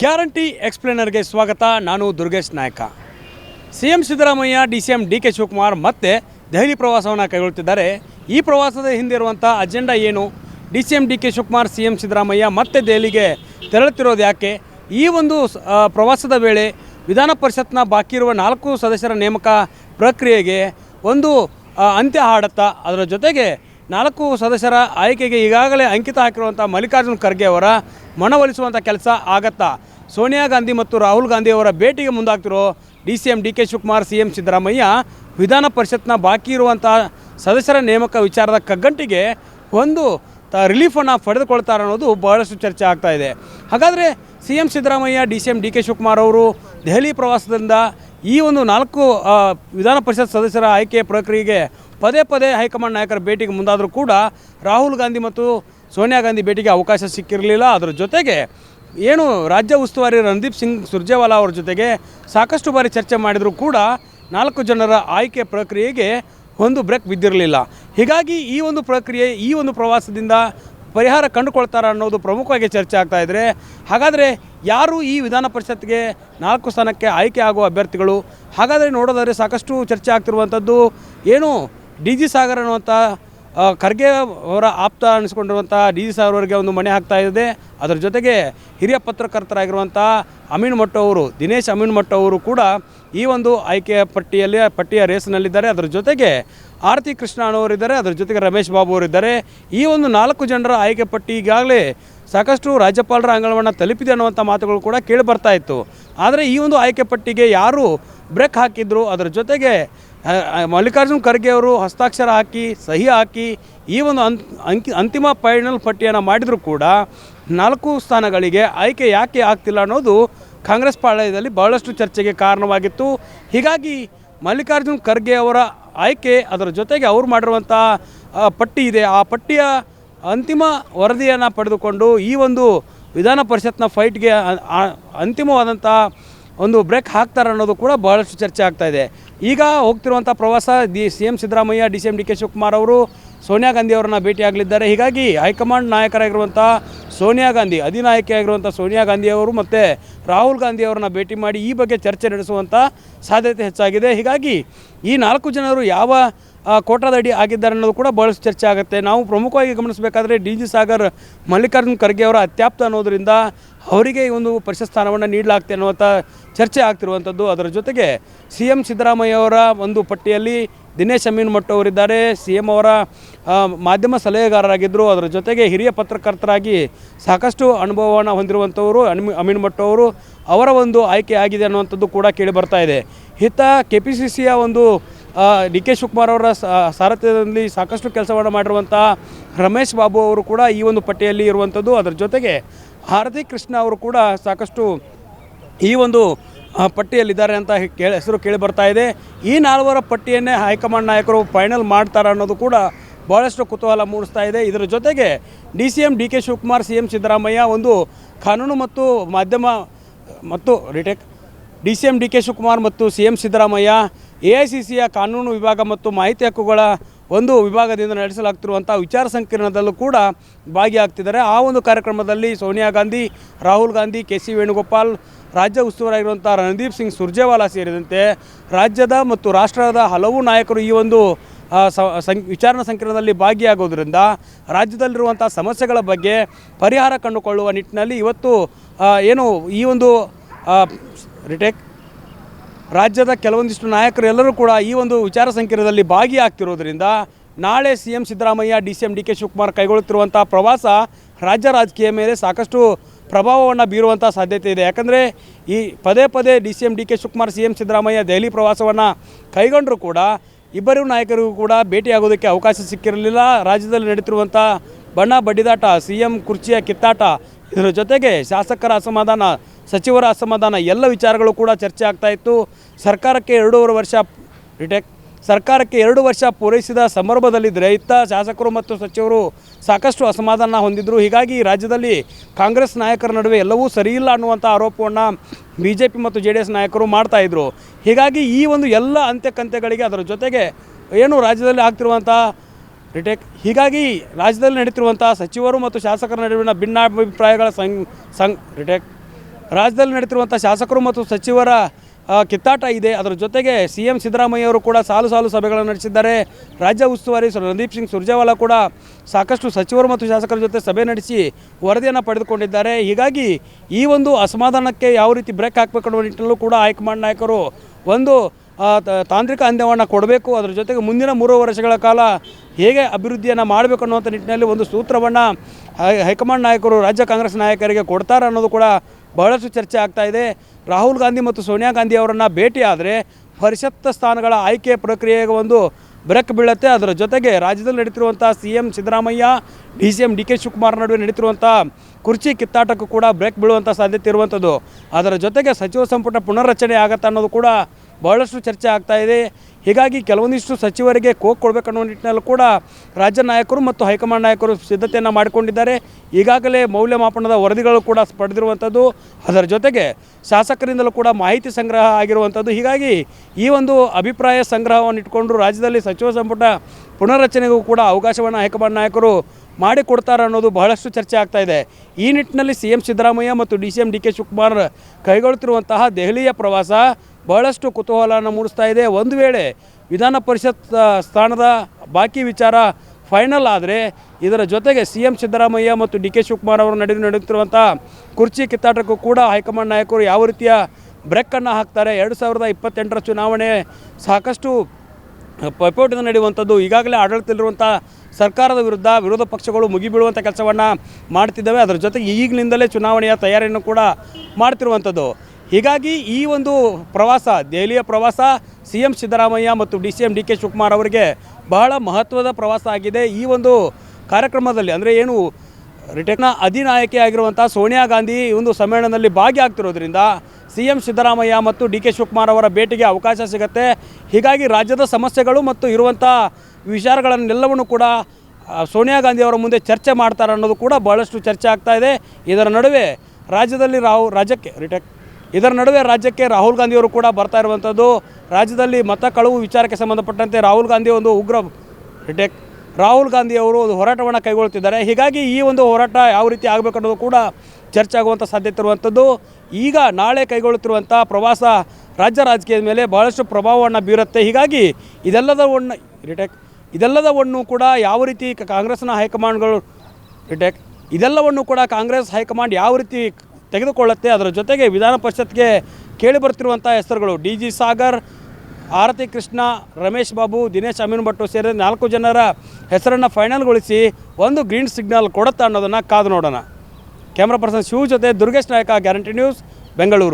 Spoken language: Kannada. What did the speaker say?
ಗ್ಯಾರಂಟಿ ಎಕ್ಸ್ಪ್ಲೇನರ್ಗೆ ಸ್ವಾಗತ. ನಾನು Durgesh Nayak. C M Siddaramaiah, D C M D K Shivakumar ಮತ್ತೆ ದೆಹಲಿ ಪ್ರವಾಸವನ್ನು ಕೈಗೊಳ್ಳುತ್ತಿದ್ದಾರೆ ಈ ಪ್ರವಾಸದ ಹಿಂದೆ ಇರುವಂಥ ಅಜೆಂಡಾ ಏನು? D C M D K Shivakumar, C M Siddaramaiah ಮತ್ತೆ ದೆಹಲಿಗೆ ತೆರಳುತ್ತಿರೋದು ಯಾಕೆ? ಈ ಒಂದು ಪ್ರವಾಸದ ವೇಳೆ ವಿಧಾನ ಪರಿಷತ್ನ ಬಾಕಿ ಇರುವ ನಾಲ್ಕು ಸದಸ್ಯರ ನೇಮಕ ಪ್ರಕ್ರಿಯೆಗೆ ಒಂದು ಅಂತ್ಯ ಹಾಡುತ್ತಾ, ಅದರ ಜೊತೆಗೆ ನಾಲ್ಕು ಸದಸ್ಯರ ಆಯ್ಕೆಗೆ ಈಗಾಗಲೇ ಅಂಕಿತ ಹಾಕಿರುವಂಥ ಮಲ್ಲಿಕಾರ್ಜುನ್ ಖರ್ಗೆ ಅವರ ಮನವೊಲಿಸುವಂಥ ಕೆಲಸ ಆಗತ್ತಾ? ಸೋನಿಯಾ ಗಾಂಧಿ ಮತ್ತು ರಾಹುಲ್ ಗಾಂಧಿ ಅವರ ಭೇಟಿಗೆ ಮುಂದಾಗ್ತಿರೋ D C M D K Shivakumar, C M Siddaramaiah ವಿಧಾನ ಪರಿಷತ್ನ ಬಾಕಿ ಇರುವಂಥ ಸದಸ್ಯರ ನೇಮಕ ವಿಚಾರದ ಕಗ್ಗಂಟಿಗೆ ಒಂದು ತ ರಿಲೀಫನ್ನು ಪಡೆದುಕೊಳ್ತಾರೆ ಅನ್ನೋದು ಬಹಳಷ್ಟು ಚರ್ಚೆ ಆಗ್ತಾ ಇದೆ. ಹಾಗಾದರೆ C M Siddaramaiah, D C M D K Shivakumar ಅವರು ದೆಹಲಿ ಪ್ರವಾಸದಿಂದ ಈ ಒಂದು ನಾಲ್ಕು ವಿಧಾನ ಪರಿಷತ್ ಸದಸ್ಯರ ಆಯ್ಕೆ ಪ್ರಕ್ರಿಯೆಗೆ ಪದೇ ಪದೇ ಹೈಕಮಾಂಡ್ ನಾಯಕರ ಭೇಟಿಗೆ ಮುಂದಾದರೂ ಕೂಡ ರಾಹುಲ್ ಗಾಂಧಿ ಮತ್ತು ಸೋನಿಯಾ ಗಾಂಧಿ ಭೇಟಿಗೆ ಅವಕಾಶ ಸಿಕ್ಕಿರಲಿಲ್ಲ. ಅದರ ಜೊತೆಗೆ ಏನು ರಾಜ್ಯ ಉಸ್ತುವಾರಿ ರಣದೀಪ್ ಸಿಂಗ್ ಸುರ್ಜೇವಾಲಾ ಅವರ ಜೊತೆಗೆ ಸಾಕಷ್ಟು ಬಾರಿ ಚರ್ಚೆ ಮಾಡಿದರೂ ಕೂಡ ನಾಲ್ಕು ಜನರ ಆಯ್ಕೆ ಪ್ರಕ್ರಿಯೆಗೆ ಒಂದು ಬ್ರೇಕ್ ಬಿದ್ದಿರಲಿಲ್ಲ. ಹೀಗಾಗಿ ಈ ಒಂದು ಪ್ರಕ್ರಿಯೆ, ಈ ಒಂದು ಪ್ರವಾಸದಿಂದ ಪರಿಹಾರ ಕಂಡುಕೊಳ್ತಾರ ಅನ್ನೋದು ಪ್ರಮುಖವಾಗಿ ಚರ್ಚೆ ಆಗ್ತಾ ಇದ್ದರೆ ಹಾಗಾದರೆ ಯಾರು ಈ ವಿಧಾನ ಪರಿಷತ್ಗೆ ನಾಲ್ಕು ಸ್ಥಾನಕ್ಕೆ ಆಯ್ಕೆ ಆಗುವ ಅಭ್ಯರ್ಥಿಗಳು? ಹಾಗಾದರೆ ನೋಡೋದಾದರೆ ಸಾಕಷ್ಟು ಚರ್ಚೆ ಆಗ್ತಿರುವಂಥದ್ದು. ಏನು ಡಿ ಜಿ ಸಾಗರ್ ಅನ್ನುವಂಥ ಖರ್ಗೆ ಅವರ ಆಪ್ತ ಅನಿಸ್ಕೊಂಡಿರುವಂಥ ಡಿ ಜಿ ಸಾಗರ್ ಅವರಿಗೆ ಒಂದು ಮನೆ ಹಾಕ್ತಾ ಇದೆ. ಅದರ ಜೊತೆಗೆ ಹಿರಿಯ ಪತ್ರಕರ್ತರಾಗಿರುವಂಥ ಅಮೀನ್ ಮಟ್ಟ ಅವರು, ದಿನೇಶ್ ಅಮೀನ್ ಮಟ್ಟ ಅವರು ಕೂಡ ಈ ಒಂದು ಆಯ್ಕೆ ಪಟ್ಟಿಯಲ್ಲಿ, ಪಟ್ಟಿಯ ರೇಸ್ನಲ್ಲಿದ್ದಾರೆ. ಅದರ ಜೊತೆಗೆ ಆರತಿ ಕೃಷ್ಣ ಅನ್ನೋರಿದ್ದಾರೆ ಅದರ ಜೊತೆಗೆ ರಮೇಶ್ ಬಾಬು ಅವರಿದ್ದಾರೆ. ಈ ಒಂದು ನಾಲ್ಕು ಜನರ ಆಯ್ಕೆ ಪಟ್ಟಿ ಈಗಾಗಲೇ ಸಾಕಷ್ಟು ರಾಜ್ಯಪಾಲರ ಅಂಗಳವನ್ನು ತಲುಪಿದೆ ಅನ್ನುವಂಥ ಮಾತುಗಳು ಕೂಡ ಕೇಳಿ ಬರ್ತಾ ಇತ್ತು. ಆದರೆ ಈ ಒಂದು ಆಯ್ಕೆ ಪಟ್ಟಿಗೆ ಯಾರು ಬ್ರೇಕ್ ಹಾಕಿದ್ರು, ಅದರ ಜೊತೆಗೆ ಮಲ್ಲಿಕಾರ್ಜುನ್ ಖರ್ಗೆ ಅವರು ಹಸ್ತಾಕ್ಷರ ಹಾಕಿ, ಸಹಿ ಹಾಕಿ ಈ ಒಂದು ಅಂತ್, ಅಂಕಿ, ಅಂತಿಮ ಫೈನಲ್ ಪಟ್ಟಿಯನ್ನು ಮಾಡಿದರೂ ಕೂಡ ನಾಲ್ಕು ಸ್ಥಾನಗಳಿಗೆ ಆಯ್ಕೆ ಯಾಕೆ ಆಗ್ತಿಲ್ಲ ಅನ್ನೋದು ಕಾಂಗ್ರೆಸ್ ಪಾಳ್ಯದಲ್ಲಿ ಬಹಳಷ್ಟು ಚರ್ಚೆಗೆ ಕಾರಣವಾಗಿತ್ತು. ಹೀಗಾಗಿ ಮಲ್ಲಿಕಾರ್ಜುನ್ ಖರ್ಗೆ ಅವರ ಆಯ್ಕೆ ಅದರ ಜೊತೆಗೆ ಅವರು ಮಾಡಿರುವಂಥ ಪಟ್ಟಿ ಇದೆ. ಆ ಪಟ್ಟಿಯ ಅಂತಿಮ ವರದಿಯನ್ನು ಪಡೆದುಕೊಂಡು ಈ ಒಂದು ವಿಧಾನ ಪರಿಷತ್ನ ಫೈಟ್ಗೆ ಅಂತಿಮವಾದಂಥ ಒಂದು ಬ್ರೇಕ್ ಹಾಕ್ತಾರೆ ಅನ್ನೋದು ಕೂಡ ಬಹಳಷ್ಟು ಚರ್ಚೆ ಆಗ್ತಾ ಇದೆ. ಈಗ ಹೋಗ್ತಿರುವಂಥ ಪ್ರವಾಸ the C M Siddaramaiah, D C M D K Shivakumar ಅವರು ಸೋನಿಯಾ ಗಾಂಧಿ ಅವರನ್ನ ಭೇಟಿಯಾಗಲಿದ್ದಾರೆ. ಹೀಗಾಗಿ ಹೈಕಮಾಂಡ್ ನಾಯಕರಾಗಿರುವಂಥ ಸೋನಿಯಾ ಗಾಂಧಿ ಅಧಿನಾಯಕಿಯಾಗಿರುವಂಥ ಸೋನಿಯಾ ಗಾಂಧಿ ಅವರು ಮತ್ತು ರಾಹುಲ್ ಗಾಂಧಿ ಅವರನ್ನ ಭೇಟಿ ಮಾಡಿ ಈ ಬಗ್ಗೆ ಚರ್ಚೆ ನಡೆಸುವಂಥ ಸಾಧ್ಯತೆ ಹೆಚ್ಚಾಗಿದೆ. ಹೀಗಾಗಿ ಈ ನಾಲ್ಕು ಜನರು ಯಾವ ಕೋಟಾದಡಿ ಆಗಿದ್ದಾರೆ ಅನ್ನೋದು ಕೂಡ ಭಾಳಷ್ಟು ಚರ್ಚೆ ಆಗುತ್ತೆ. ನಾವು ಪ್ರಮುಖವಾಗಿ ಗಮನಿಸಬೇಕಾದ್ರೆ ಡಿ ಜಿ ಸಾಗರ್, ಮಲ್ಲಿಕಾರ್ಜುನ್ ಖರ್ಗೆ ಅವರ ಅತ್ಯಾಪ್ತ ಅನ್ನೋದರಿಂದ ಅವರಿಗೆ ಒಂದು ಪರಿಷತ್ ಸ್ಥಾನವನ್ನು ನೀಡಲಾಗ್ತೆ ಅನ್ನುವಂಥ ಚರ್ಚೆ ಆಗ್ತಿರುವಂಥದ್ದು ಅದರ ಜೊತೆಗೆ ಸಿ ಎಂ ಸಿದ್ದರಾಮಯ್ಯ ಅವರ ಒಂದು ಪಟ್ಟಿಯಲ್ಲಿ ದಿನೇಶ್ ಅಮೀನ್ ಮಟ್ಟ ಅವರಿದ್ದಾರೆ. ಸಿ ಎಂ ಅವರ ಮಾಧ್ಯಮ ಸಲಹೆಗಾರರಾಗಿದ್ದರು ಅದರ ಜೊತೆಗೆ ಹಿರಿಯ ಪತ್ರಕರ್ತರಾಗಿ ಸಾಕಷ್ಟು ಅನುಭವವನ್ನು ಹೊಂದಿರುವಂಥವರು ಅಮಿ ಅಮೀನ್ ಮಟ್ಟ ಅವರು ಅವರ ಒಂದು ಆಯ್ಕೆ ಆಗಿದೆ ಅನ್ನುವಂಥದ್ದು ಕೂಡ ಕೇಳಿ ಬರ್ತಾ ಇದೆ. ಹಿತ ಕೆ ಪಿ ಸಿ ಸಿಯ ಒಂದು ಡಿ ಕೆ ಶಿವಕುಮಾರ್ ಅವರ ಸಾರಥ್ಯದಲ್ಲಿ ಸಾಕಷ್ಟು ಕೆಲಸವನ್ನು ಮಾಡಿರುವಂಥ ರಮೇಶ್ ಬಾಬು ಅವರು ಕೂಡ ಈ ಒಂದು ಪಟ್ಟಿಯಲ್ಲಿ ಇರುವಂಥದ್ದು ಅದರ ಜೊತೆಗೆ ಭಾರತಿ ಕೃಷ್ಣ ಅವರು ಕೂಡ ಸಾಕಷ್ಟು ಈ ಒಂದು ಪಟ್ಟಿಯಲ್ಲಿದ್ದಾರೆ ಅಂತ ಕೇಳಿ, ಹೆಸರು ಕೇಳಿ ಬರ್ತಾ ಇದೆ. ಈ ನಾಲ್ವರ ಪಟ್ಟಿಯನ್ನೇ ಹೈಕಮಾಂಡ್ ನಾಯಕರು ಫೈನಲ್ ಮಾಡ್ತಾರೆ ಅನ್ನೋದು ಕೂಡ ಭಾಳಷ್ಟು ಕುತೂಹಲ ಮೂಡಿಸ್ತಾ ಇದೆ. ಇದರ ಜೊತೆಗೆ D C M, D K Shivakumar, C M Siddaramaiah ಒಂದು ಕಾನೂನು ಮತ್ತು ಮಾಧ್ಯಮ ಮತ್ತು retake D C M D K Shivakumar ಮತ್ತು C M Siddaramaiah A I C ಸಿಯ ಕಾನೂನು ವಿಭಾಗ ಮತ್ತು ಮಾಹಿತಿ ಹಕ್ಕುಗಳ ಒಂದು ವಿಭಾಗದಿಂದ ನಡೆಸಲಾಗ್ತಿರುವಂಥ ವಿಚಾರ ಸಂಕಿರಣದಲ್ಲೂ ಕೂಡ ಭಾಗಿಯಾಗ್ತಿದ್ದಾರೆ. ಆ ಒಂದು ಕಾರ್ಯಕ್ರಮದಲ್ಲಿ ಸೋನಿಯಾ ಗಾಂಧಿ, ರಾಹುಲ್ ಗಾಂಧಿ, ಕೆ ಸಿ ವೇಣುಗೋಪಾಲ್, ರಾಜ್ಯ ಉಸ್ತುವಾರಿಯಾಗಿರುವಂಥ ರಣದೀಪ್ ಸಿಂಗ್ ಸುರ್ಜೇವಾಲಾ ಸೇರಿದಂತೆ ರಾಜ್ಯದ ಮತ್ತು ರಾಷ್ಟ್ರದ ಹಲವು ನಾಯಕರು ಈ ಒಂದು ಸಂ ವಿಚಾರಣಾ ಸಂಕಿರಣದಲ್ಲಿ ಭಾಗಿಯಾಗೋದ್ರಿಂದ ರಾಜ್ಯದಲ್ಲಿರುವಂಥ ಸಮಸ್ಯೆಗಳ ಬಗ್ಗೆ ಪರಿಹಾರ ಕಂಡುಕೊಳ್ಳುವ ನಿಟ್ಟಿನಲ್ಲಿ ಇವತ್ತು ಏನು ಈ ಒಂದು ರಿಟೇಕ್. ರಾಜ್ಯದ ಕೆಲವೊಂದಿಷ್ಟು ನಾಯಕರು ಎಲ್ಲರೂ ಕೂಡ ಈ ಒಂದು ವಿಚಾರ ಸಂಕಿರಣದಲ್ಲಿ ಭಾಗಿಯಾಗ್ತಿರೋದ್ರಿಂದ ನಾಳೆ C M Siddaramaiah, D C M D K Shivakumar ಕೈಗೊಳ್ಳುತ್ತಿರುವಂಥ ಪ್ರವಾಸ ರಾಜ್ಯ ರಾಜಕೀಯ ಮೇಲೆ ಸಾಕಷ್ಟು ಪ್ರಭಾವವನ್ನು ಬೀರುವಂಥ ಸಾಧ್ಯತೆ ಇದೆ. ಯಾಕಂದರೆ ಈ ಪದೇ ಪದೇ D C M, D K Shivakumar, C M Siddaramaiah Delhi ಪ್ರವಾಸವನ್ನು ಕೈಗೊಂಡರೂ ಕೂಡ ಇಬ್ಬರೂ ನಾಯಕರಿಗೂ ಕೂಡ ಭೇಟಿಯಾಗೋದಕ್ಕೆ ಅವಕಾಶ ಸಿಕ್ಕಿರಲಿಲ್ಲ. ರಾಜ್ಯದಲ್ಲಿ ನಡೀತಿರುವಂಥ ಬಣ್ಣ ಬಡ್ಡಿದಾಟ, ಸಿ ಎಂ ಕುರ್ಚಿಯ ಕಿತ್ತಾಟ, ಇದರ ಜೊತೆಗೆ ಶಾಸಕರ ಅಸಮಾಧಾನ ಸಚಿವರ ಅಸಮಾಧಾನ, ಎಲ್ಲ ವಿಚಾರಗಳು ಕೂಡ ಚರ್ಚೆ ಆಗ್ತಾ ಇತ್ತು. ಸರ್ಕಾರಕ್ಕೆ ಎರಡೂವರೆ ವರ್ಷ ರಿಟೆಕ್ ಸರ್ಕಾರಕ್ಕೆ ಎರಡು ವರ್ಷ ಪೂರೈಸಿದ ಸಂದರ್ಭದಲ್ಲಿದ್ದರೆ ಇತ್ತ ಶಾಸಕರು ಮತ್ತು ಸಚಿವರು ಸಾಕಷ್ಟು ಅಸಮಾಧಾನ ಹೊಂದಿದ್ದರು ಹೀಗಾಗಿ ರಾಜ್ಯದಲ್ಲಿ ಕಾಂಗ್ರೆಸ್ ನಾಯಕರ ನಡುವೆ ಎಲ್ಲವೂ ಸರಿಯಿಲ್ಲ ಅನ್ನುವಂಥ ಆರೋಪವನ್ನು ಬಿ ಜೆ ಪಿ ಮತ್ತು ಜೆ ಡಿ ಎಸ್ ನಾಯಕರು ಮಾಡ್ತಾಯಿದ್ರು ಹೀಗಾಗಿ ಈ ಒಂದು ಎಲ್ಲ ಅಂತ್ಯಕಂತ್ಯಗಳಿಗೆ ಅದರ ಜೊತೆಗೆ ಏನು ರಾಜ್ಯದಲ್ಲಿ ಆಗ್ತಿರುವಂಥ ರಿಟೇಕ್ ಹೀಗಾಗಿ ರಾಜ್ಯದಲ್ಲಿ ನಡೀತಿರುವಂಥ ಸಚಿವರು ಮತ್ತು ಶಾಸಕರ ನಡುವಿನ ಭಿನ್ನಾಭಿಪ್ರಾಯಗಳ ಸಂಗ್ ಸಂಗ್ ರಿಟೇಕ್ ರಾಜ್ಯದಲ್ಲಿ ನಡೀತಿರುವಂಥ ಶಾಸಕರು ಮತ್ತು ಸಚಿವರ ಕಿತ್ತಾಟ ಇದೆ. ಅದರ ಜೊತೆಗೆ ಸಿ ಎಂ ಸಿದ್ದರಾಮಯ್ಯ ಅವರು ಕೂಡ ಸಾಲು ಸಾಲು ಸಭೆಗಳನ್ನು ನಡೆಸಿದ್ದಾರೆ. ರಾಜ್ಯ ಉಸ್ತುವಾರಿ ರಂದೀಪ್ ಸಿಂಗ್ ಸುರ್ಜೇವಾಲಾ ಕೂಡ ಸಾಕಷ್ಟು ಸಚಿವರು ಮತ್ತು ಶಾಸಕರ ಜೊತೆ ಸಭೆ ನಡೆಸಿ ವರದಿಯನ್ನು ಪಡೆದುಕೊಂಡಿದ್ದಾರೆ. ಹೀಗಾಗಿ ಈ ಒಂದು ಅಸಮಾಧಾನಕ್ಕೆ ಯಾವ ರೀತಿ ಬ್ರೇಕ್ ಹಾಕಬೇಕು ಅನ್ನೋ ನಿಟ್ಟಿನಲ್ಲೂ ಕೂಡ ಹೈಕಮಾಂಡ್ ನಾಯಕರು ಒಂದು ತಾಂತ್ರಿಕ ಅಂದ್ಯವನ್ನು ಕೊಡಬೇಕು. ಅದರ ಜೊತೆಗೆ ಮುಂದಿನ ಮೂರು ವರ್ಷಗಳ ಕಾಲ ಹೇಗೆ ಅಭಿವೃದ್ಧಿಯನ್ನು ಮಾಡಬೇಕು ಅನ್ನುವಂಥ ನಿಟ್ಟಿನಲ್ಲಿ ಒಂದು ಸೂತ್ರವನ್ನು ಹೈಕಮಾಂಡ್ ನಾಯಕರು, ರಾಜ್ಯ ಕಾಂಗ್ರೆಸ್ ನಾಯಕರಿಗೆ ಕೊಡ್ತಾರೆ ಅನ್ನೋದು ಕೂಡ ಬಹಳಷ್ಟು ಚರ್ಚೆ ಆಗ್ತಾ ಇದೆ. ರಾಹುಲ್ ಗಾಂಧಿ ಮತ್ತು ಸೋನಿಯಾ ಗಾಂಧಿ ಅವರನ್ನು ಭೇಟಿ ಆದರೆ ಪರಿಷತ್ ಸ್ಥಾನಗಳ ಆಯ್ಕೆ ಪ್ರಕ್ರಿಯೆಗೆ ಒಂದು ಬ್ರೇಕ್ ಬೀಳುತ್ತೆ. ಅದರ ಜೊತೆಗೆ ರಾಜ್ಯದಲ್ಲಿ ನಡೀತಿರುವಂಥ C M Siddaramaiah, D C M D K Shivakumar ನಡುವೆ ನಡೀತಿರುವಂಥ ಕುರ್ಚಿ ಕಿತ್ತಾಟಕ್ಕೂ ಕೂಡ ಬ್ರೇಕ್ ಬೀಳುವಂಥ ಸಾಧ್ಯತೆ ಇರುವಂಥದ್ದು ಅದರ ಜೊತೆಗೆ ಸಚಿವ ಸಂಪುಟ ಪುನರ್ರಚನೆ ಆಗತ್ತೆ ಅನ್ನೋದು ಕೂಡ ಬಹಳಷ್ಟು ಚರ್ಚೆ ಆಗ್ತಾ ಇದೆ. ಹೀಗಾಗಿ ಕೆಲವೊಂದಿಷ್ಟು ಸಚಿವರಿಗೆ ಕೋಕ್ ಕೊಡಬೇಕನ್ನೋ ನಿಟ್ಟಿನಲ್ಲಿ ಕೂಡ ರಾಜ್ಯ ನಾಯಕರು ಮತ್ತು ಹೈಕಮಾಂಡ್ ನಾಯಕರು ಸಿದ್ಧತೆಯನ್ನು ಮಾಡಿಕೊಂಡಿದ್ದಾರೆ. ಈಗಾಗಲೇ ಮೌಲ್ಯಮಾಪನದ ವರದಿಗಳು ಕೂಡ ಪಡೆದಿರುವಂಥದ್ದು. ಅದರ ಜೊತೆಗೆ ಶಾಸಕರಿಂದಲೂ ಕೂಡ ಮಾಹಿತಿ ಸಂಗ್ರಹ ಆಗಿರುವಂಥದ್ದು. ಹೀಗಾಗಿ ಈ ಒಂದು ಅಭಿಪ್ರಾಯ ಸಂಗ್ರಹವನ್ನು ಇಟ್ಕೊಂಡು ರಾಜ್ಯದಲ್ಲಿ ಸಚಿವ ಸಂಪುಟ ಪುನರ್ರಚನೆಗೂ ಕೂಡ ಅವಕಾಶವನ್ನು ಹೈಕಮಾಂಡ್ ನಾಯಕರು ಮಾಡಿಕೊಡ್ತಾರೆ ಅನ್ನೋದು ಬಹಳಷ್ಟು ಚರ್ಚೆ ಆಗ್ತಾ ಇದೆ. ಈ ನಿಟ್ಟಿನಲ್ಲಿ ಸಿ ಎಂ ಸಿದ್ದರಾಮಯ್ಯ ಮತ್ತು D C M D K Shivakumar ಕೈಗೊಳ್ಳುತ್ತಿರುವಂತಹ ದೆಹಲಿಯ ಪ್ರವಾಸ ಬಹಳಷ್ಟು ಕುತೂಹಲವನ್ನು ಮೂಡಿಸ್ತಾ ಇದೆ. ಒಂದು ವೇಳೆ ವಿಧಾನ ಪರಿಷತ್ ಸ್ಥಾನದ ಬಾಕಿ ವಿಚಾರ ಫೈನಲ್ ಆದರೆ ಇದರ ಜೊತೆಗೆ ಸಿ ಎಂ ಸಿದ್ದರಾಮಯ್ಯ ಮತ್ತು ಡಿ ಕೆ ಶಿವಕುಮಾರ್ ಅವರ ನಡುವೆ ನಡೆಯುತ್ತಿರುವಂಥ ಕುರ್ಚಿ ಕಿತ್ತಾಟಕ್ಕೂ ಕೂಡ ಹೈಕಮಾಂಡ್ ನಾಯಕರು ಯಾವ ರೀತಿಯ ಬ್ರೇಕನ್ನು ಹಾಕ್ತಾರೆ. ಎರಡು ಸಾವಿರದ ಇಪ್ಪತ್ತೆಂಟರ ಚುನಾವಣೆ ಸಾಕಷ್ಟು ಪೈಪೋಟಿನ ನಡೆಯುವಂಥದ್ದು. ಈಗಾಗಲೇ ಆಡಳಿತದಲ್ಲಿರುವಂಥ ಸರ್ಕಾರದ ವಿರುದ್ಧ ವಿರೋಧ ಪಕ್ಷಗಳು ಮುಗಿಬೀಳುವಂಥ ಕೆಲಸವನ್ನು ಮಾಡ್ತಿದ್ದಾವೆ. ಅದರ ಜೊತೆಗೆ ಈಗಿನಿಂದಲೇ ಚುನಾವಣೆಯ ತಯಾರಿಯನ್ನು ಕೂಡ ಮಾಡ್ತಿರುವಂಥದ್ದು. ಹೀಗಾಗಿ ಈ ಒಂದು ಪ್ರವಾಸ, ದೆಹಲಿಯ ಪ್ರವಾಸ, ಸಿ ಎಂ ಸಿದ್ದರಾಮಯ್ಯ ಮತ್ತು D C M D K Shivakumar ಅವರಿಗೆ ಬಹಳ ಮಹತ್ವದ ಪ್ರವಾಸ ಆಗಿದೆ. ಈ ಒಂದು ಕಾರ್ಯಕ್ರಮದಲ್ಲಿ ಅಂದರೆ ಏನು, ರಿಟರ್ನ ಅಧಿನಾಯಕಿ ಆಗಿರುವಂಥ ಸೋನಿಯಾ ಗಾಂಧಿ ಈ ಒಂದು ಸಮ್ಮೇಳನದಲ್ಲಿ ಭಾಗಿಯಾಗ್ತಿರೋದ್ರಿಂದ ಸಿ ಎಂ ಸಿದ್ದರಾಮಯ್ಯ ಮತ್ತು ಡಿ ಕೆ ಶಿವಕುಮಾರ್ ಅವರ ಭೇಟಿಗೆ ಅವಕಾಶ ಸಿಗುತ್ತೆ. ಹೀಗಾಗಿ ರಾಜ್ಯದ ಸಮಸ್ಯೆಗಳು ಮತ್ತು ಇರುವಂಥ ವಿಚಾರಗಳನ್ನೆಲ್ಲವನ್ನು ಕೂಡ ಸೋನಿಯಾ ಗಾಂಧಿ ಅವರ ಮುಂದೆ ಚರ್ಚೆ ಮಾಡ್ತಾರೆ ಅನ್ನೋದು ಕೂಡ ಬಹಳಷ್ಟು ಚರ್ಚೆ ಆಗ್ತಾ ಇದೆ. ಇದರ ನಡುವೆ ರಾಜ್ಯದಲ್ಲಿ ರಾಹು ರಾಜ್ಯಕ್ಕೆ ರಿಟೆಕ್ ಇದರ ನಡುವೆ ರಾಜ್ಯಕ್ಕೆ ರಾಹುಲ್ ಗಾಂಧಿಯವರು ಕೂಡ ಬರ್ತಾ ಇರುವಂಥದ್ದು. ರಾಜ್ಯದಲ್ಲಿ ಮತ ಕಳುವು ವಿಚಾರಕ್ಕೆ ಸಂಬಂಧಪಟ್ಟಂತೆ ರಾಹುಲ್ ಗಾಂಧಿ ಒಂದು ಉಗ್ರ ರಿಟೆಕ್ ರಾಹುಲ್ ಗಾಂಧಿ ಅವರು ಒಂದು ಹೋರಾಟವನ್ನು ಕೈಗೊಳ್ಳುತ್ತಿದ್ದಾರೆ. ಹೀಗಾಗಿ ಈ ಒಂದು ಹೋರಾಟ ಯಾವ ರೀತಿ ಆಗಬೇಕು ಅನ್ನೋದು ಕೂಡ ಚರ್ಚೆ ಆಗುವಂಥ ಸಾಧ್ಯತೆ ಇರುವಂಥದ್ದು. ಈಗ ನಾಳೆ ಕೈಗೊಳ್ಳುತ್ತಿರುವಂಥ ಪ್ರವಾಸ ರಾಜ್ಯ ರಾಜಕೀಯದ ಮೇಲೆ ಬಹಳಷ್ಟು ಪ್ರಭಾವವನ್ನು ಬೀರುತ್ತೆ. ಹೀಗಾಗಿ ಇದೆಲ್ಲದವನ್ನು ರಿಟೆಕ್ ಇದೆಲ್ಲದವನ್ನು ಕೂಡ ಯಾವ ರೀತಿ ಕಾಂಗ್ರೆಸ್ನ ಹೈಕಮಾಂಡ್ಗಳು, ರಿಟೆಕ್, ಇದೆಲ್ಲವನ್ನು ಕೂಡ ಕಾಂಗ್ರೆಸ್ ಹೈಕಮಾಂಡ್ ಯಾವ ರೀತಿ ತೆಗೆದುಕೊಳ್ಳುತ್ತೆ. ಅದರ ಜೊತೆಗೆ ವಿಧಾನ ಪರಿಷತ್ಗೆ ಕೇಳಿ ಬರ್ತಿರುವಂಥ ಹೆಸರುಗಳು ಡಿ ಜಿ ಸಾಗರ್, ಆರತಿ ಕೃಷ್ಣ, ರಮೇಶ್ ಬಾಬು, ದಿನೇಶ್ ಅಮೀನ್ ಭಟ್ಟು ಸೇರಿದ ನಾಲ್ಕು ಜನರ ಹೆಸರನ್ನು ಫೈನಲ್ಗೊಳಿಸಿ ಒಂದು ಗ್ರೀನ್ ಸಿಗ್ನಲ್ ಕೊಡುತ್ತಾ ಅನ್ನೋದನ್ನು ಕಾದು ನೋಡೋಣ. ಕ್ಯಾಮ್ರಾ ಪರ್ಸನ್ ಶಿವ್ ಜೊತೆ ದುರ್ಗೇಶ್ ನಾಯಕ, ಗ್ಯಾರಂಟಿ ನ್ಯೂಸ್, ಬೆಂಗಳೂರು.